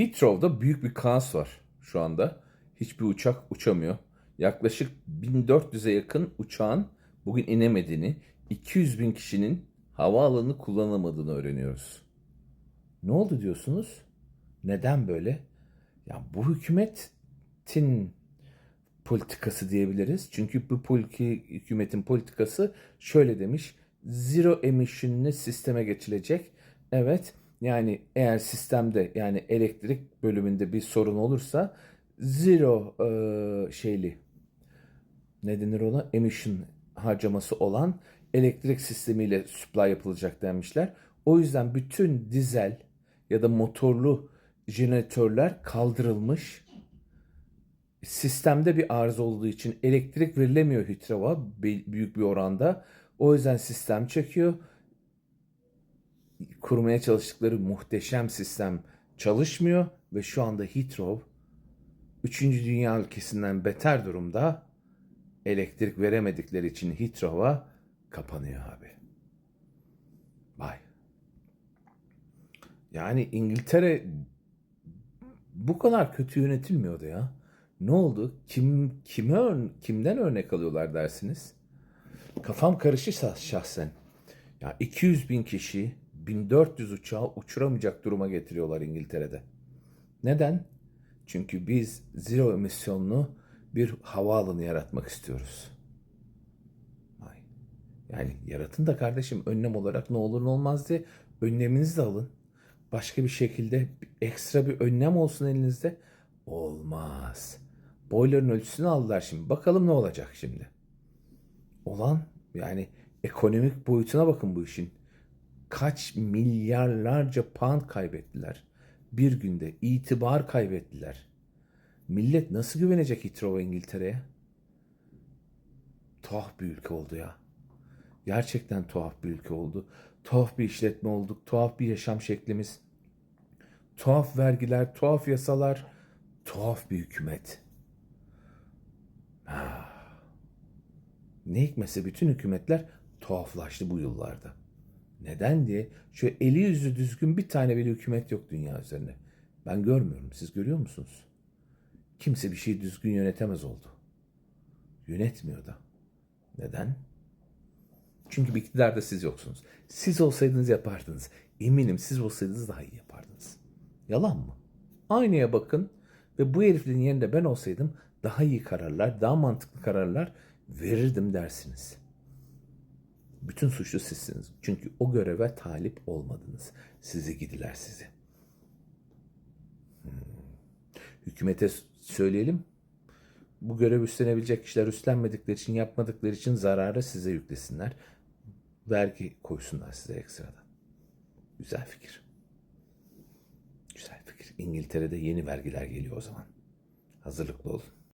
Heathrow'da büyük bir kaos var şu anda. Hiçbir uçak uçamıyor. Yaklaşık 1400'e yakın uçağın bugün inemediğini, 200 bin kişinin havaalanını kullanamadığını öğreniyoruz. Ne oldu diyorsunuz? Neden böyle? Ya bu hükümetin politikası diyebiliriz. Çünkü bu poliki, hükümetin politikası şöyle demiş. Zero emission'lı sisteme geçilecek. Evet yani eğer sistemde yani elektrik bölümünde bir sorun olursa zero e, şeyli ne denir ona emission harcaması olan elektrik sistemiyle supply yapılacak demişler. O yüzden bütün dizel ya da motorlu jeneratörler kaldırılmış. Sistemde bir arıza olduğu için elektrik verilemiyor Hitrov'a büyük bir oranda. O yüzden sistem çekiyor. Kurmaya çalıştıkları muhteşem sistem çalışmıyor ve şu anda Heathrow 3. Dünya ülkesinden beter durumda elektrik veremedikleri için Heathrow'a kapanıyor abi. Vay. Yani İngiltere bu kadar kötü yönetilmiyordu ya. Ne oldu? Kim kime kimden örnek alıyorlar dersiniz? Kafam karışır şah- şahsen. Ya 200 bin kişi 1400 uçağı uçuramayacak duruma getiriyorlar İngiltere'de. Neden? Çünkü biz zero emisyonlu bir havaalanı yaratmak istiyoruz. Yani yaratın da kardeşim önlem olarak ne olur ne olmaz diye önleminizi de alın. Başka bir şekilde ekstra bir önlem olsun elinizde. Olmaz. Boiler'ın ölçüsünü aldılar şimdi. Bakalım ne olacak şimdi. Olan yani ekonomik boyutuna bakın bu işin. Kaç milyarlarca pound kaybettiler. Bir günde itibar kaybettiler. Millet nasıl güvenecek Heathrow'a İngiltere'ye? Tuhaf bir ülke oldu ya. Gerçekten tuhaf bir ülke oldu. Tuhaf bir işletme olduk. Tuhaf bir yaşam şeklimiz. Tuhaf vergiler, tuhaf yasalar, tuhaf bir hükümet. Ah. Ne hikmetse bütün hükümetler tuhaflaştı bu yıllarda. Neden diye şöyle eli yüzü düzgün bir tane bile hükümet yok dünya üzerinde. Ben görmüyorum. Siz görüyor musunuz? Kimse bir şeyi düzgün yönetemez oldu. Yönetmiyor da. Neden? Çünkü bir iktidarda siz yoksunuz. Siz olsaydınız yapardınız. Eminim siz olsaydınız daha iyi yapardınız. Yalan mı? Aynaya bakın ve bu heriflerin yerinde ben olsaydım daha iyi kararlar, daha mantıklı kararlar verirdim dersiniz. Bütün suçlu sizsiniz. Çünkü o göreve talip olmadınız. Sizi gidiler sizi. Hmm. Hükümete söyleyelim. Bu görev üstlenebilecek kişiler üstlenmedikleri için, yapmadıkları için zararı size yüklesinler. Vergi koysunlar size ekstradan. Güzel fikir. Güzel fikir. İngiltere'de yeni vergiler geliyor o zaman. Hazırlıklı olun.